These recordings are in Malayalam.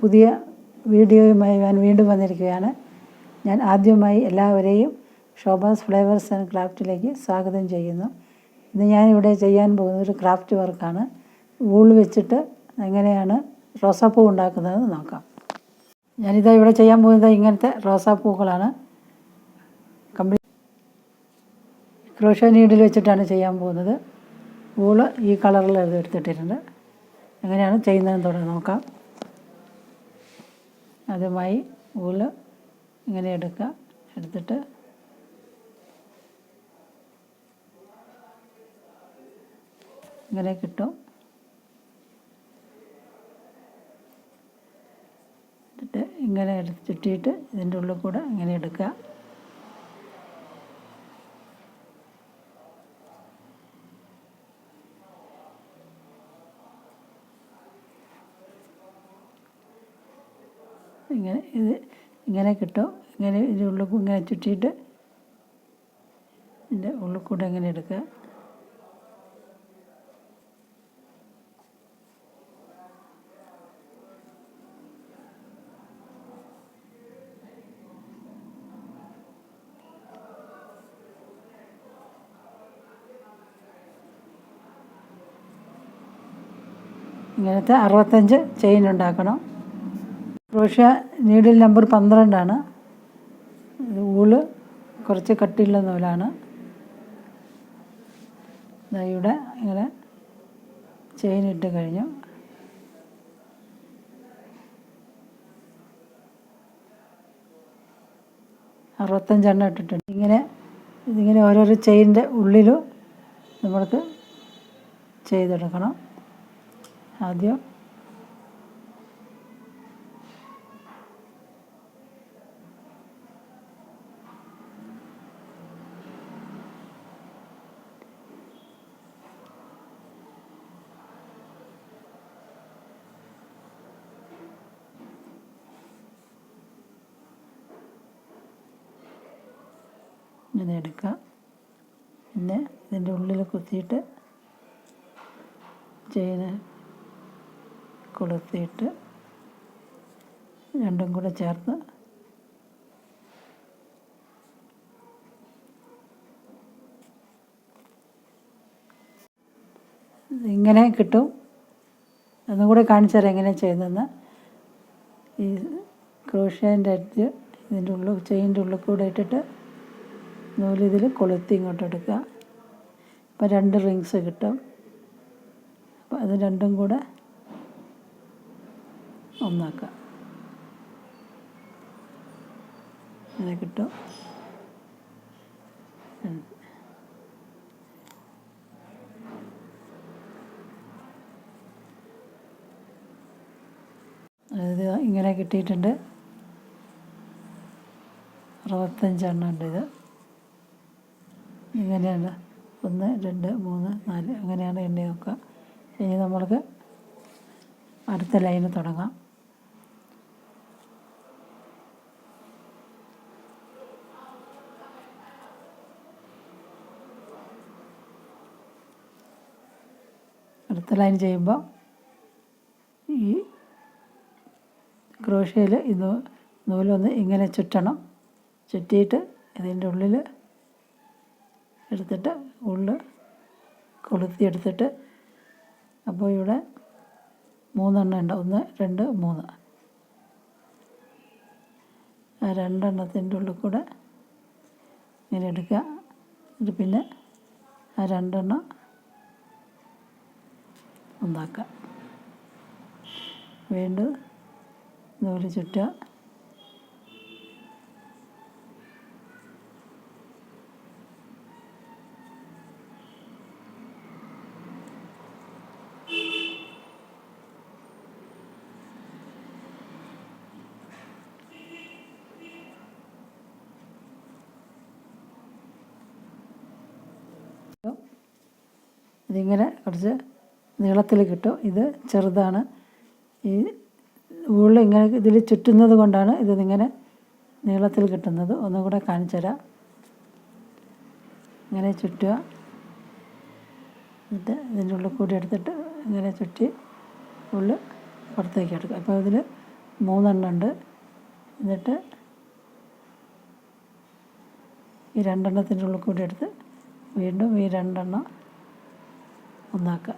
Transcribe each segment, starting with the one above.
പുതിയ വീഡിയോയുമായി ഞാൻ വീണ്ടും വന്നിരിക്കുകയാണ്. ഞാൻ ആദ്യമായി എല്ലാവരെയും ഷോബാസ് ഫ്ലേവേഴ്സ് ആൻഡ് ക്രാഫ്റ്റിലേക്ക് സ്വാഗതം ചെയ്യുന്നു. ഇന്ന് ഞാനിവിടെ ചെയ്യാൻ പോകുന്ന ഒരു ക്രാഫ്റ്റ് വർക്കാണ്. വൂൾ വെച്ചിട്ട് എങ്ങനെയാണ് റോസാപ്പൂ ഉണ്ടാക്കുന്നതെന്ന് നോക്കാം. ഞാനിതാ ഇവിടെ ചെയ്യാൻ പോകുന്നത് ഇങ്ങനത്തെ റോസാപ്പൂക്കളാണ്. കംപ്ലീറ്റ് ക്രോഷോ നീഡിൽ വെച്ചിട്ടാണ് ചെയ്യാൻ പോകുന്നത്. വൂൾ ഈ കളറിൽ എടുത്തിട്ടിട്ടുണ്ട്. എങ്ങനെയാണ് ചെയ്യുന്നതെന്ന് തുടങ്ങി നോക്കാം. ആദ്യമായി ഊൾ ഇങ്ങനെ എടുക്കുക. എടുത്തിട്ട് ഇങ്ങനെ കിട്ടും. എന്നിട്ട് ഇങ്ങനെ ചുറ്റിയിട്ട് ഇതിന്റെ ഉള്ളിൽ കൂടെ ഇങ്ങനെ എടുക്കുക. ഇങ്ങനെ ഇത് ഇങ്ങനെ കിട്ടും. ഇങ്ങനെ ഇതിന്റെ ഉള്ളിൽ ഇങ്ങനെ ചുറ്റിയിട്ട് ഇതിന്റെ ഉള്ളിൽ കൂടെ ഇങ്ങനെ എടുക്കുക. ഇങ്ങനത്തെ അറുപത്തഞ്ച് ചെയിൻ ഉണ്ടാക്കണം. ക്രോഷ്യ നീഡിൽ നമ്പർ പന്ത്രണ്ടാണ്. ഊൾ കുറച്ച് കട്ടിയുള്ള നൂലാണ്. ഇവിടെ ഇങ്ങനെ ചെയിൻ ഇട്ട് കഴിഞ്ഞു. അറുപത്തഞ്ചെണ്ണം ഇട്ടിട്ടുണ്ട്. ഇങ്ങനെ ഇതിങ്ങനെ ഓരോരോ ചെയിന്റെ ഉള്ളിലും നമ്മൾക്ക് ചെയ്തെടുക്കണം. ആദ്യം ഇങ്ങനെ എടുക്കുക. പിന്നെ ഇതിന്റെ ഉള്ളിൽ കുത്തിയിട്ട് ചെയിന് കൊളുത്തിയിട്ട് രണ്ടും കൂടെ ചേർത്ത് ഇങ്ങനെ കിട്ടും. ഒന്നും കൂടെ കാണിച്ചുതരാം എങ്ങനെ ചെയ്യുന്നതെന്ന്. ഈ ക്രോഷ്യേന്റെ അടുത്ത് ഇതിന്റെ ഉള്ളിൽ ചെയിന്റെ ഉള്ളിൽ കൂടെ ഇട്ടിട്ട് നൂലിതിൽ കൊളുത്തി ഇങ്ങോട്ട് എടുക്കുക. അപ്പോൾ രണ്ട് റിങ്സ് കിട്ടും. അപ്പോൾ അത് രണ്ടും കൂടെ ഒന്നാക്കുക. അങ്ങനെ കിട്ടും. അതായത് ഇങ്ങനെ കിട്ടിയിട്ടുണ്ട്. അറുപത്തഞ്ചെണ്ണം ഉണ്ട് ഇത്. ഇങ്ങനെയാണ്. ഒന്ന് രണ്ട് മൂന്ന് നാല് അങ്ങനെയാണ് എണ്ണി നോക്കുക ഇനി നമ്മൾക്ക് അടുത്ത ലൈന് തുടങ്ങാം. അടുത്ത ലൈൻ ചെയ്യുമ്പോൾ ഈ ക്രോഷ്യയിൽ ഈ നൂ നൂലൊന്ന് ഇങ്ങനെ ചുറ്റണം. ചുറ്റിയിട്ട് ഇതിന്റെ ഉള്ളിൽ എടുത്തിട്ട് ഉള്ളിൽ കൊളുത്തി എടുത്തിട്ട് അപ്പോൾ ഇവിടെ മൂന്നെണ്ണം ഉണ്ട്. ഒന്ന് രണ്ട് മൂന്ന്. ആ രണ്ടെണ്ണത്തിന്റെ ഉള്ളിൽ കൂടെ ഇങ്ങനെ എടുക്കുക. എന്നിട്ട് പിന്നെ ആ രണ്ടെണ്ണം ഒന്നാക്കുക. വീണ്ടും നൂൽ ചുറ്റുക. ഇതിങ്ങനെ കുറച്ച് നീളത്തിൽ കിട്ടും. ഇത് ചെറുതാണ്. ഈ ഉള്ളി ഇങ്ങനെ ഇതിൽ ചുറ്റുന്നത് കൊണ്ടാണ് ഇത് ഇങ്ങനെ നീളത്തിൽ കിട്ടുന്നത്. ഒന്നും കൂടെ കാണിച്ചു തരാം. ഇങ്ങനെ ചുറ്റുക. എന്നിട്ട് ഇതിന്റെ ഉള്ളിൽ കൂടി എടുത്തിട്ട് ഇങ്ങനെ ചുറ്റി ഉള്ളിൽ പുറത്തേക്ക് എടുക്കുക. അപ്പോൾ ഇതിൽ മൂന്നെണ്ണം ഉണ്ട്. എന്നിട്ട് ഈ രണ്ടെണ്ണത്തിന്റെ ഉള്ളിൽ കൂടി എടുത്ത് വീണ്ടും ഈ രണ്ടെണ്ണം ഒന്നാക്കുക.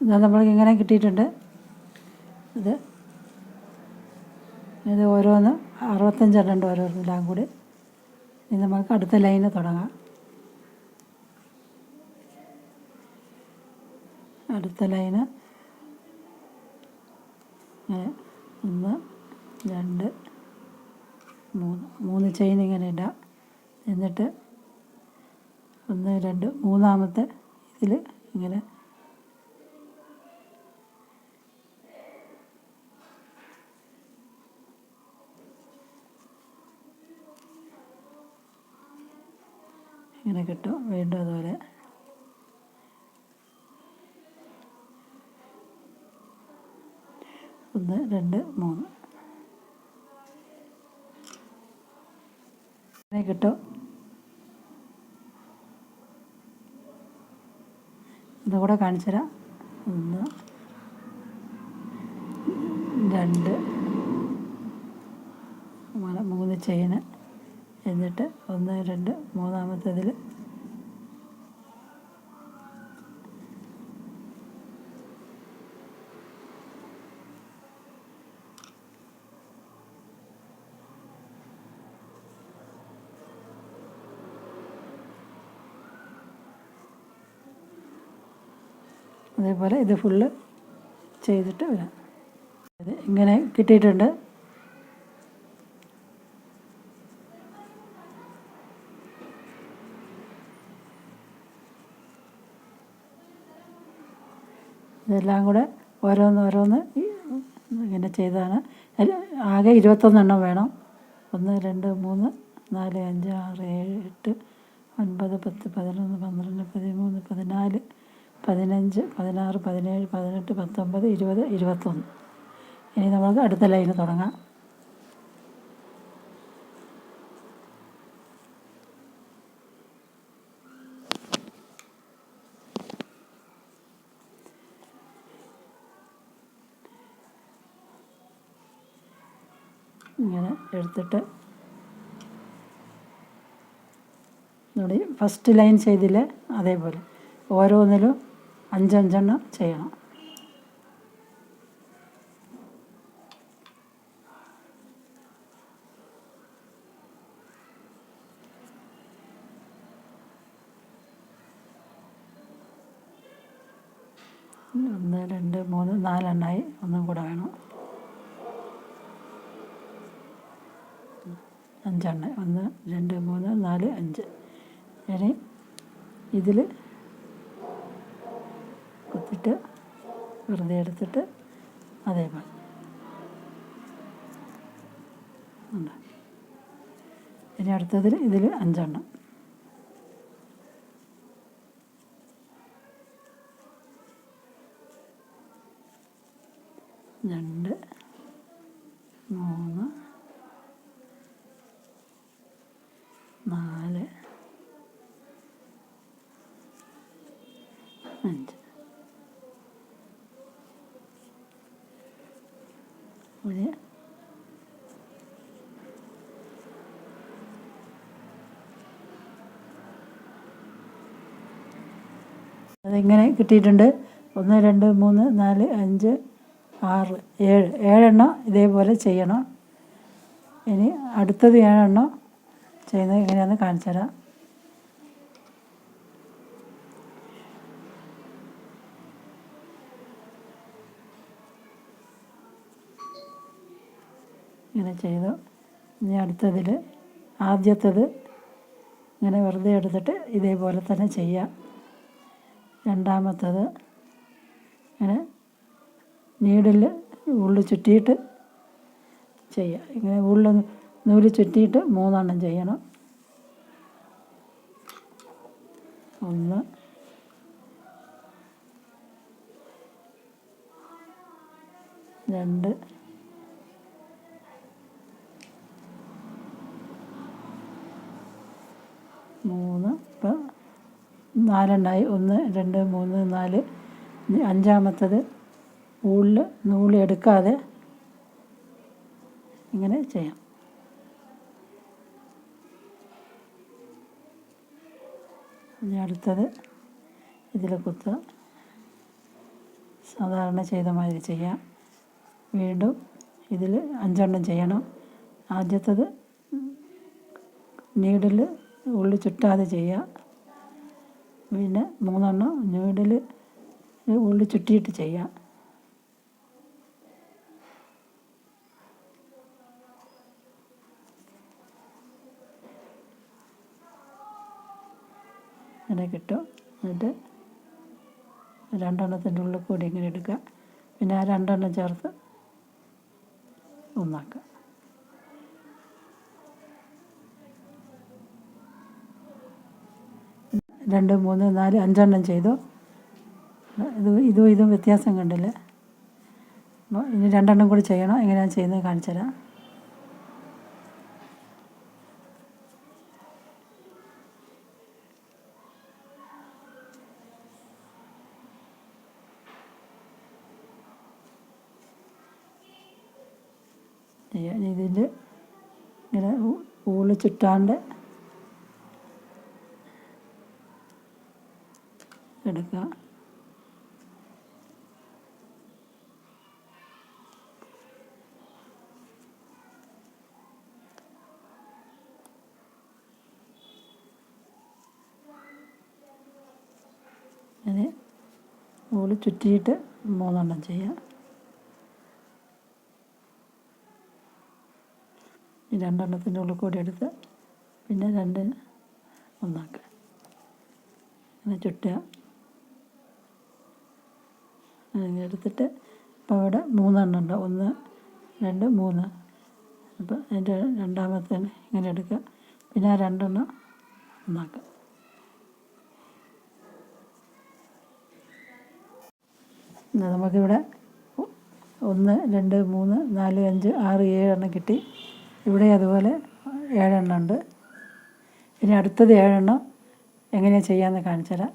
ഇതാ നമ്മൾക്ക് ഇങ്ങനെ കിട്ടിയിട്ടുണ്ട്. ഇത്. ഇത് ഓരോന്ന് അറുപത്തഞ്ചെണ്ണം ഉണ്ട് ഓരോന്നില്ലാം കൂടി. ഇനി നമുക്ക് അടുത്ത ലൈന് തുടങ്ങാം. അടുത്ത ലൈന്. ഇങ്ങനെ ഒന്ന് രണ്ട് മൂന്ന്. മൂന്ന് ചെയിൻ ഇങ്ങനെ ഇടാം. എന്നിട്ട് ഒന്ന് രണ്ട് മൂന്നാമത്തെ ഇതിൽ ഇങ്ങനെ. ഇങ്ങനെ കിട്ടും. വീണ്ടും അതുപോലെ. ഒന്ന് രണ്ട് മൂന്ന്. കിട്ടും. ഇതുകൂടെ കാണിച്ചു തരാം. ഒന്ന് രണ്ട് മൂന്ന് ചെയിന്. എന്നിട്ട് ഒന്ന് രണ്ട് മൂന്നാമത്തേതിൽ അതേപോലെ ഇത് ഫുള്ള് ചെയ്തിട്ട് വരാം. ഇത് ഇങ്ങനെ കിട്ടിയിട്ടുണ്ട്. ഇതെല്ലാം കൂടെ ഓരോന്ന് ഓരോന്ന് ഇങ്ങനെ ചെയ്താണ്. ആകെ ഇരുപത്തൊന്നെണ്ണം വേണം. ഒന്ന് രണ്ട് മൂന്ന് നാല് അഞ്ച് ആറ് ഏഴ് എട്ട് ഒൻപത് പത്ത് പതിനൊന്ന് പന്ത്രണ്ട് പതിമൂന്ന് പതിനാല് പതിനഞ്ച് പതിനാറ് പതിനേഴ് പതിനെട്ട് പത്തൊമ്പത് ഇരുപത് ഇരുപത്തൊന്ന്. ഇനി നമുക്ക് അടുത്ത ലൈന് തുടങ്ങാം. ഇങ്ങനെ എടുത്തിട്ട് ഇവിടെ ഫസ്റ്റ് ലൈൻ ചെയ്തില്ലേ അതേപോലെ. ഓരോന്നിലും അഞ്ചഞ്ചെണ്ണം ചെയ്യണം. ഒന്ന് രണ്ട് മൂന്ന് നാലെണ്ണായി ഒന്നും കൂടെ വേണം. അഞ്ചെണ്ണ. ഒന്ന് രണ്ട് മൂന്ന് നാല് അഞ്ച്. ഇനി ഇതിൽ കുത്തിട്ട് വെറുതെ എടുത്തിട്ട് അതേപോലെ. ഇനി അടുത്തതിൽ ഇതിൽ അഞ്ചെണ്ണം. രണ്ട് മൂന്ന് നാല് അഞ്ച് ഒരു അതിങ്ങനെ കിട്ടിയിട്ടുണ്ട്. ഒന്ന് രണ്ട് മൂന്ന് നാല് അഞ്ച് ആറ് ഏഴ്. ഏഴെണ്ണം ഇതേപോലെ ചെയ്യണം. ഇനി അടുത്തത് ഏഴെണ്ണം ചെയ്യുന്നത് എങ്ങനെയാണെന്ന് കാണിച്ചു തരാം. ഇങ്ങനെ ചെയ്തു. ഇനി അടുത്തതിൽ ആദ്യത്തത് ഇങ്ങനെ വെറുതെ എടുത്തിട്ട് ഇതേപോലെ തന്നെ ചെയ്യാം. രണ്ടാമത്തത് ഇങ്ങനെ നീഡിൽ ഉള്ളിൽ ചുറ്റിയിട്ട് ചെയ്യുക ഇങ്ങനെ ഉള്ളു നൂൽ ചുറ്റിയിട്ട് മൂന്നെണ്ണം ചെയ്യണം. ഒന്ന്. രണ്ട് മൂന്ന് ഇപ്പം നാലെണ്ണമായി ഒന്ന് രണ്ട് മൂന്ന് നാല്. അഞ്ചാമത്തത് ഉള്ളിൽ നൂൽ എടുക്കാതെ ഇങ്ങനെ ചെയ്യാം. ഇനി അടുത്തത് ഇതിൽ കുത്തുക. സാധാരണ ചെയ്ത മാതിരി ചെയ്യാം. വീണ്ടും ഇതിൽ അഞ്ചെണ്ണം ചെയ്യണം. ആദ്യത്തത് നീഡിൽ ഉള്ളി ചുറ്റാതെ ചെയ്യുക. പിന്നെ മൂന്നെണ്ണം നീഡിൽ ഉള്ളി ചുറ്റിയിട്ട് ചെയ്യാം. അങ്ങനെ കിട്ടും. എന്നിട്ട് രണ്ടെണ്ണത്തിന്റെ ഉള്ളിൽ കൂടി ഇങ്ങനെ എടുക്കുക. പിന്നെ ആ രണ്ടെണ്ണം ചേർത്ത് ഒന്നാക്കുക. രണ്ട് മൂന്ന് നാല് അഞ്ചെണ്ണം ചെയ്തു. ഇത് ഇതും ഇതും വ്യത്യാസം കണ്ടില്ല? അപ്പോൾ ഇനി രണ്ടെണ്ണം കൂടി ചെയ്യണം. എങ്ങനെയാണ് ചെയ്യുന്നത് കാണിച്ചു തരാം. ഇതിന്റെ ഇങ്ങനെ ഊൾ എടുക്കുക. ഇനി ഊൾ ചുറ്റിയിട്ട് മൂന്നെണ്ണം ചെയ്യാം ഈ രണ്ടെണ്ണത്തിന്റെ ഉള്ളിൽ കൂടി എടുത്ത് പിന്നെ രണ്ട് ഒന്നാക്കുക. അങ്ങനെ അങ്ങനെ എടുത്തിട്ട് ഇപ്പോൾ ഇവിടെ മൂന്നെണ്ണം ഉണ്ട്. ഒന്ന് രണ്ട് മൂന്ന്. അപ്പോൾ അതിന്റെ രണ്ടാമത്തെ ഇങ്ങനെ എടുക്കുക. പിന്നെ ആ രണ്ടെണ്ണം ഒന്നാക്കുക. നമുക്കിവിടെ ഒന്ന് രണ്ട് മൂന്ന് നാല് അഞ്ച് ആറ് ഏഴെണ്ണം കിട്ടി. ഇവിടെ അതുപോലെ ഏഴെണ്ണം ഉണ്ട്. ഇനി അടുത്തത് ഏഴെണ്ണം എങ്ങനെയാണ് ചെയ്യാമെന്ന് കാണിച്ചു തരാം.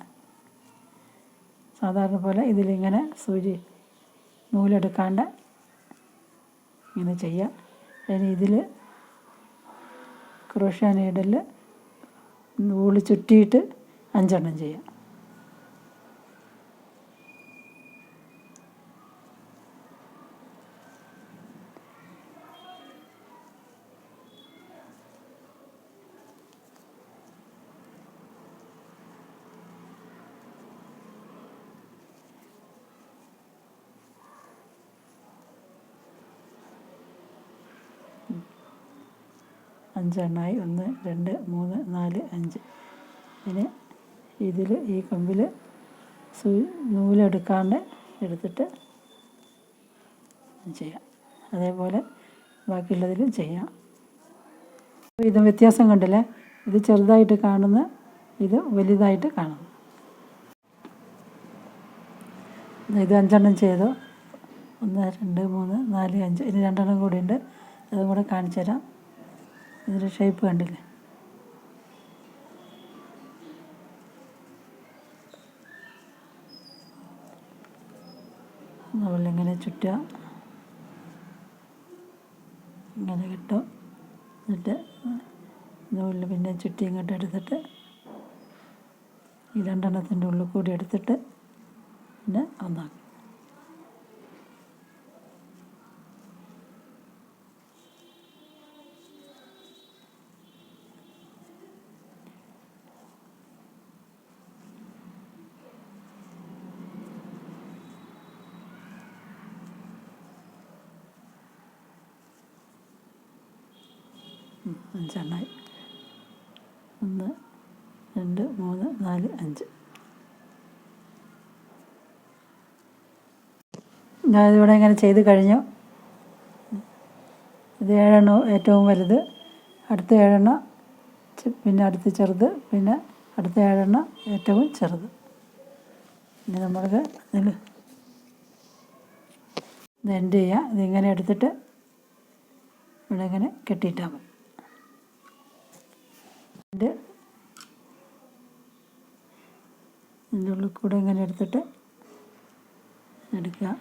സാധാരണ പോലെ ഇതിലിങ്ങനെ സൂചി നൂലെടുക്കാണ്ട് ഇങ്ങനെ ചെയ്യാം. ഇനി ഇതിൽ ക്രോഷ്യ നീഡിൽ നൂൽ ചുറ്റിയിട്ട് അഞ്ചെണ്ണം ചെയ്യാം. അഞ്ചെണ്ണമായി ഒന്ന് രണ്ട് മൂന്ന് നാല് അഞ്ച്. ഇനി ഇതിൽ ഈ കമ്പിൽ സൂ നൂലെടുക്കാണ്ട് എടുത്തിട്ട് ചെയ്യാം. അതേപോലെ ബാക്കിയുള്ളതിലും ചെയ്യാം. അപ്പോൾ ഇത് വ്യത്യാസം കണ്ടില്ലേ? ഇത് ചെറുതായിട്ട് കാണുന്ന ഇത് വലുതായിട്ട് കാണുന്നു. ഇത് അഞ്ചെണ്ണം ചെയ്തു. ഒന്ന് രണ്ട് മൂന്ന് നാല് അഞ്ച്. ഇനി രണ്ടെണ്ണം കൂടി ഉണ്ട് അതും കൂടെ കാണിച്ചു തരാം ഇതിന്റെ ഷേപ്പ് കണ്ടില്ലേ? നമ്മളിങ്ങനെ ചുറ്റുക. ഇങ്ങനെ കിട്ടും എന്നിട്ട് നൂലിൽ പിന്നെ ചുറ്റി ഇങ്ങോട്ട് എടുത്തിട്ട് ഈ രണ്ടെണ്ണത്തിന്റെ ഉള്ളിൽ കൂടി എടുത്തിട്ട് പിന്നെ ഒന്നാക്കും ഉം, അഞ്ചെണ്ണമായി ഒന്ന് രണ്ട് മൂന്ന് നാല് അഞ്ച്. ഞാനിവിടെ ഇങ്ങനെ ചെയ്ത് കഴിഞ്ഞു. ഇത് ഏഴെണ്ണം ഏറ്റവും വലുത് അടുത്ത ഏഴെണ്ണം പിന്നെ അടുത്ത ചെറുത് പിന്നെ അടുത്ത ഏഴെണ്ണം ഏറ്റവും ചെറുത്. ഇനി നമ്മൾക്ക് ഇതിൽ ഇത് എൻഡ് ചെയ്യുക ഇതിങ്ങനെ എടുത്തിട്ട് ഇവിടെ ഇങ്ങനെ കെട്ടിയിട്ടാൽ മതി. ഇത്. ഇതിന്റെ ഉള്ളിൽ കൂടെ ഇങ്ങനെ എടുത്തിട്ട് എടുക്കുക.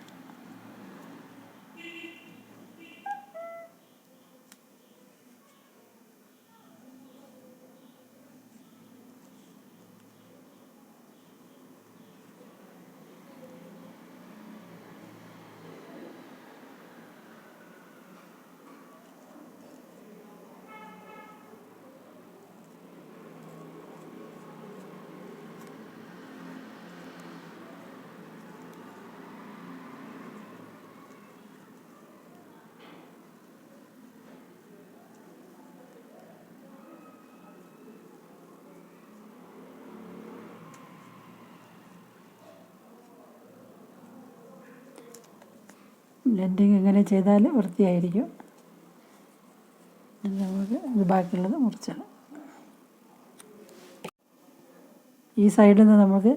ബ്ലെൻഡിങ് ഇങ്ങനെ ചെയ്താൽ വൃത്തിയായിരിക്കും. നമുക്ക് ഇത് ബാക്കിയുള്ളത് മുറിച്ചാണ് ഈ സൈഡിൽ നിന്ന് നമുക്ക്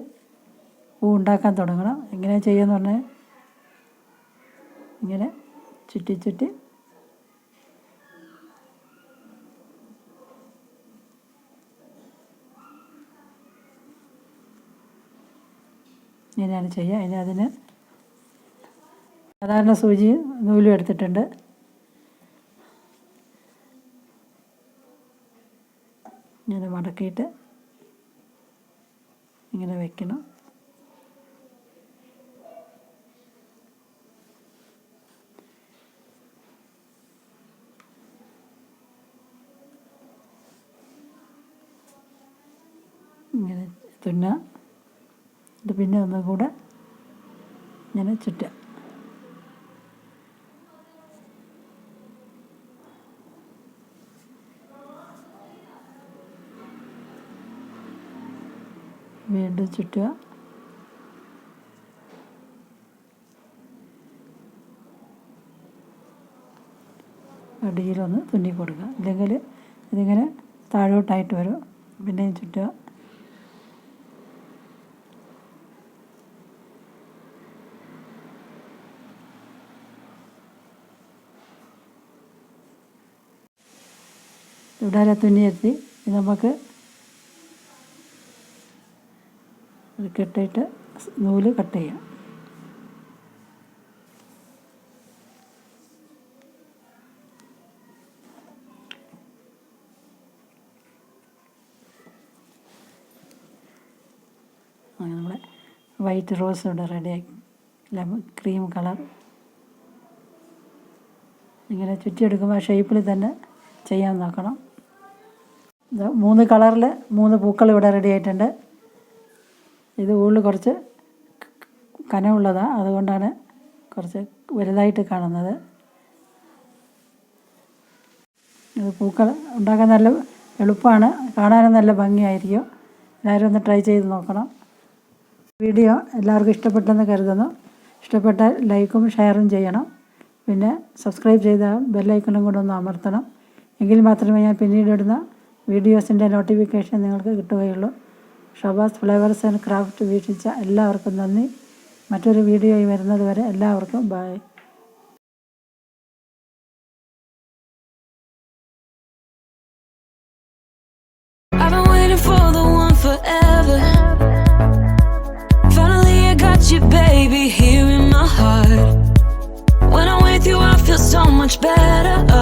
പൂ ഉണ്ടാക്കാൻ തുടങ്ങണം. എങ്ങനെ ചെയ്യുമെന്ന് പറഞ്ഞാൽ ഇങ്ങനെ ചുറ്റി ചുറ്റി ഇങ്ങനെയാണ് ചെയ്യുക. ഇനി അതിന് സാധാരണ സൂചി നൂലും എടുത്തിട്ടുണ്ട്. ഇങ്ങനെ മടക്കിയിട്ട് ഇങ്ങനെ വെക്കണം. ഇങ്ങനെ തുന്നുക ഇത് പിന്നെ ഒന്നും കൂടെ ഇങ്ങനെ ചുറ്റുക വീണ്ടും ചുറ്റുക അടിയിലൊന്ന് തുന്നി കൊടുക്കുക. ഇല്ലെങ്കിൽ ഇതിങ്ങനെ താഴോട്ടായിട്ട് വരും. പിന്നെയും ചുറ്റുക ഇവിടെ തുന്നിയെത്തി. നമുക്ക് ഇത് കെട്ടിയിട്ട് നൂൽ കട്ട് ചെയ്യാം. നമ്മുടെ വൈറ്റ് റോസ് ഇവിടെ റെഡിയാക്കി ലെമൺ ക്രീം കളർ ഇങ്ങനെ ചുറ്റിയെടുക്കുമ്പോൾ ഷേപ്പിൽ തന്നെ ചെയ്യാൻ നോക്കണം. മൂന്ന് കളറിൽ മൂന്ന് പൂക്കൾ ഇവിടെ റെഡി ആയിട്ടുണ്ട്. ഇത് ഉള്ളിൽ കുറച്ച് കനമുള്ളതാണ് അതുകൊണ്ടാണ് കുറച്ച് വലുതായിട്ട് കാണുന്നത്. ഇത് പൂക്കൾ ഉണ്ടാക്കാൻ നല്ല എളുപ്പമാണ്. കാണാനും നല്ല ഭംഗിയായിരിക്കും. എല്ലാവരും ഒന്ന് ട്രൈ ചെയ്ത് നോക്കണം. വീഡിയോ എല്ലാവർക്കും ഇഷ്ടപ്പെട്ടെന്ന് കരുതുന്നു. ഇഷ്ടപ്പെട്ട ലൈക്കും ഷെയറും ചെയ്യണം. പിന്നെ സബ്സ്ക്രൈബ് ചെയ്ത ബെല്ലൈക്കണും കൂടെ ഒന്ന് അമർത്തണം. എങ്കിൽ മാത്രമേ ഞാൻ പിന്നീട് ഇടുന്ന വീഡിയോസിന്റെ നോട്ടിഫിക്കേഷൻ നിങ്ങൾക്ക് കിട്ടുകയുള്ളൂ. ഷബാസ് ഫ്ലേവേഴ്സ് ആൻഡ് ക്രാഫ്റ്റ് വീക്ഷിച്ച എല്ലാവർക്കും നന്ദി മറ്റൊരു വീഡിയോയിൽ വരുന്നത് വരെ എല്ലാവർക്കും bye I've been waiting for the one forever. Finally, I got you, baby, here in my heart. When I'm with you, I feel so much better.